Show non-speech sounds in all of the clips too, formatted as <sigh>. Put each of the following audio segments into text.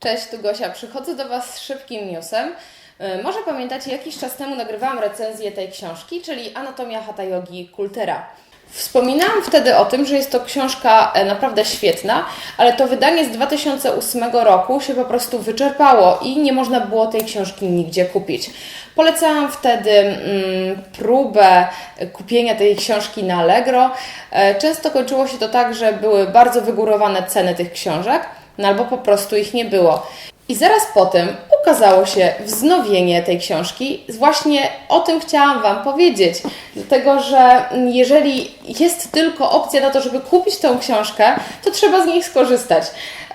Cześć, tu Gosia. Przychodzę do Was z szybkim newsem. E, Może pamiętacie, jakiś czas temu nagrywałam recenzję tej książki, czyli Anatomia Hatha Yogi Kultera. Wspominałam wtedy o tym, że jest to książka e, naprawdę świetna, ale to wydanie z 2008 roku się po prostu wyczerpało i nie można było tej książki nigdzie kupić. Polecałam wtedy mm, próbę kupienia tej książki na Allegro. E, Często kończyło się to tak, że były bardzo wygórowane ceny tych książek, no albo po prostu ich nie było. I zaraz potem ukazało się wznowienie tej książki. Właśnie o tym chciałam Wam powiedzieć. Dlatego, że jeżeli jest tylko opcja na to, żeby kupić tą książkę, to trzeba z niej skorzystać.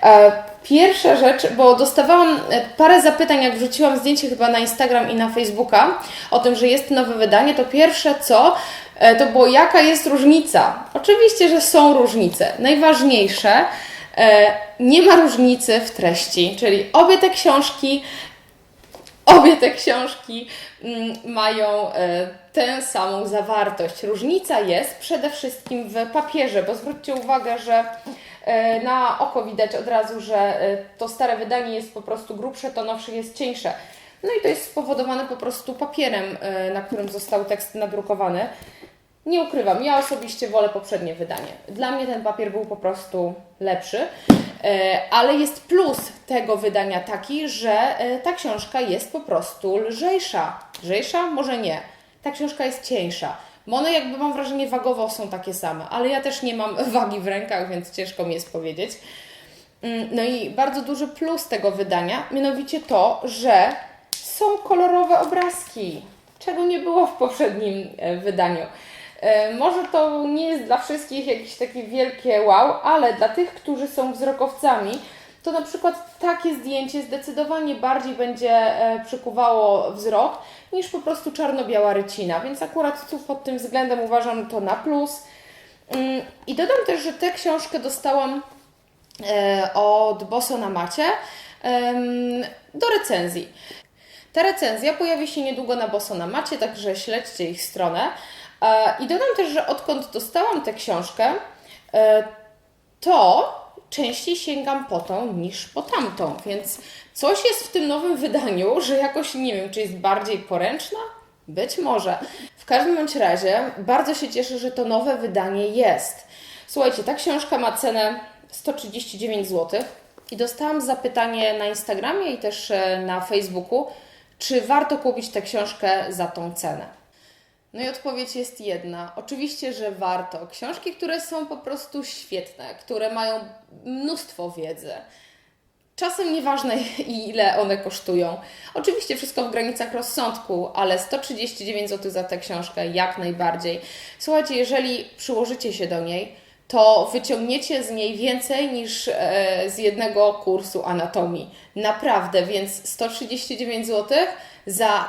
E, Pierwsza rzecz, bo dostawałam parę zapytań, jak wrzuciłam zdjęcie chyba na Instagram i na Facebooka o tym, że jest nowe wydanie, to pierwsze co, e, to było jaka jest różnica. Oczywiście, że są różnice. Najważniejsze, nie ma różnicy w treści, czyli obie te książki Obie te książki mm, mają e, tę samą zawartość. Różnica jest przede wszystkim w papierze, bo zwróćcie uwagę, że e, na oko widać od razu, że e, to stare wydanie jest po prostu grubsze, to nowsze jest cieńsze. No i to jest spowodowane po prostu papierem, e, na którym został tekst nadrukowany. Nie ukrywam, ja osobiście wolę poprzednie wydanie. Dla mnie ten papier był po prostu lepszy, e, ale jest plus tego wydania taki, że e, ta książka jest po prostu lżejsza. Lżejsza? Może nie. Ta książka jest cieńsza. Bo one jakby mam wrażenie wagowo są takie same, ale ja też nie mam <laughs> wagi w rękach, więc ciężko mi jest powiedzieć. Mm, No i bardzo duży plus tego wydania, mianowicie to, że są kolorowe obrazki, czego nie było w poprzednim e, wydaniu. E, Może to nie jest dla wszystkich jakieś takie wielkie wow, ale dla tych, którzy są wzrokowcami, to na przykład takie zdjęcie zdecydowanie bardziej będzie e, przykuwało wzrok niż po prostu czarno-biała rycina, więc akurat tu pod tym względem uważam to na plus. Mm, I dodam też, że tę książkę dostałam e, od Boso na macie do recenzji. Ta recenzja pojawi się niedługo na Boso na macie, także śledźcie ich stronę. E, I dodam też, że odkąd dostałam tę książkę, e, to częściej sięgam po tą niż po tamtą, więc coś jest w tym nowym wydaniu, że jakoś nie wiem, czy jest bardziej poręczna? Być może. W każdym bądź razie bardzo się cieszę, że to nowe wydanie jest. Słuchajcie, ta książka ma cenę 139 zł i dostałam zapytanie na Instagramie i też e, na Facebooku, czy warto kupić tę książkę za tą cenę. No i odpowiedź jest jedna. Oczywiście, że warto. Książki, które są po prostu świetne, które mają mnóstwo wiedzy. Czasem nieważne <laughs> ile one kosztują. Oczywiście wszystko w granicach rozsądku, ale 139 zł za tę książkę jak najbardziej. Słuchajcie, jeżeli przyłożycie się do niej, to wyciągniecie z niej więcej niż e, z jednego kursu anatomii. Naprawdę, więc 139 zł za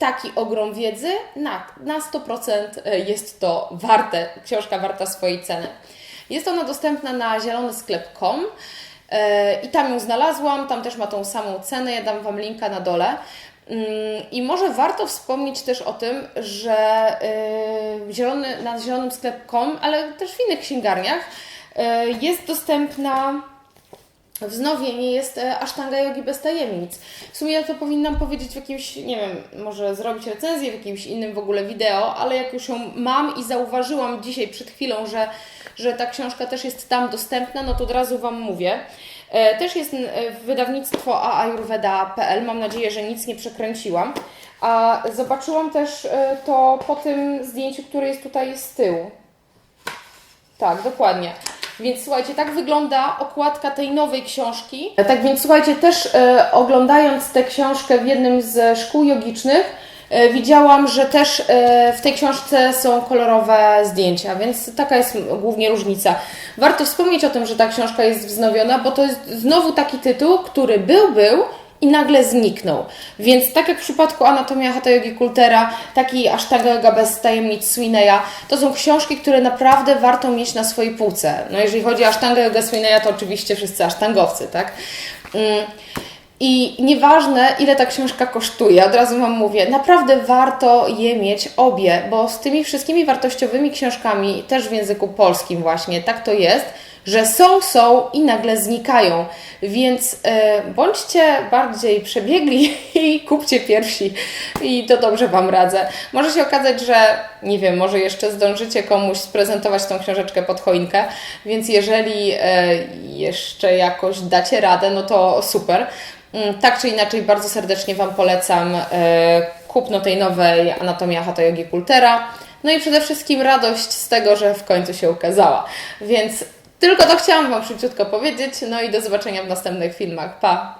taki ogrom wiedzy, na, na 100% jest to warte, książka warta swojej ceny. Jest ona dostępna na zielonysklep.com e, i tam ją znalazłam, tam też ma tą samą cenę, ja dam Wam linka na dole. Mm, I może warto wspomnieć też o tym, że e, zielony, na zielonym.com, ale też w innych księgarniach e, jest dostępna wznowienie jest e, Asztanga Jogi bez tajemnic. W sumie ja to powinnam powiedzieć w jakimś, nie wiem, może zrobić recenzję w jakimś innym w ogóle wideo, ale jak już ją mam i zauważyłam dzisiaj przed chwilą, że, że ta książka też jest tam dostępna, no to od razu Wam mówię. E, Też jest e, wydawnictwo aayurveda.pl, mam nadzieję, że nic nie przekręciłam. A zobaczyłam też to po tym zdjęciu, które jest tutaj z tyłu. Tak, dokładnie. Więc słuchajcie, tak wygląda okładka tej nowej książki. Tak więc słuchajcie, też e, oglądając tę książkę w jednym z szkół jogicznych, e, widziałam, że też e, w tej książce są kolorowe zdjęcia, więc taka jest głównie różnica. Warto wspomnieć o tym, że ta książka jest wznowiona, bo to jest znowu taki tytuł, który był, był i nagle zniknął. Więc tak jak w przypadku Anatomia Hatha Yogi Kultera, taki Ashtanga bez tajemnic Swineya, to są książki, które naprawdę warto mieć na swojej półce. No jeżeli chodzi o Ashtanga Yoga Swineya, to oczywiście wszyscy asztangowcy, tak? Mm. I nieważne, ile ta książka kosztuje, od razu Wam mówię, naprawdę warto je mieć obie, bo z tymi wszystkimi wartościowymi książkami, też w języku polskim właśnie, tak to jest, że są, są i nagle znikają. Więc e, bądźcie bardziej przebiegli <laughs> i kupcie pierwsi i to dobrze Wam radzę. Może się okazać, że nie wiem, może jeszcze zdążycie komuś sprezentować tą książeczkę pod choinkę, więc jeżeli e, jeszcze jakoś dacie radę, no to super. Mm, Tak czy inaczej, bardzo serdecznie Wam polecam e, kupno tej nowej Anatomia Hatha Yogi Kultera. No i przede wszystkim radość z tego, że w końcu się ukazała. Więc tylko to chciałam Wam szybciutko powiedzieć. No i do zobaczenia w następnych filmach. Pa!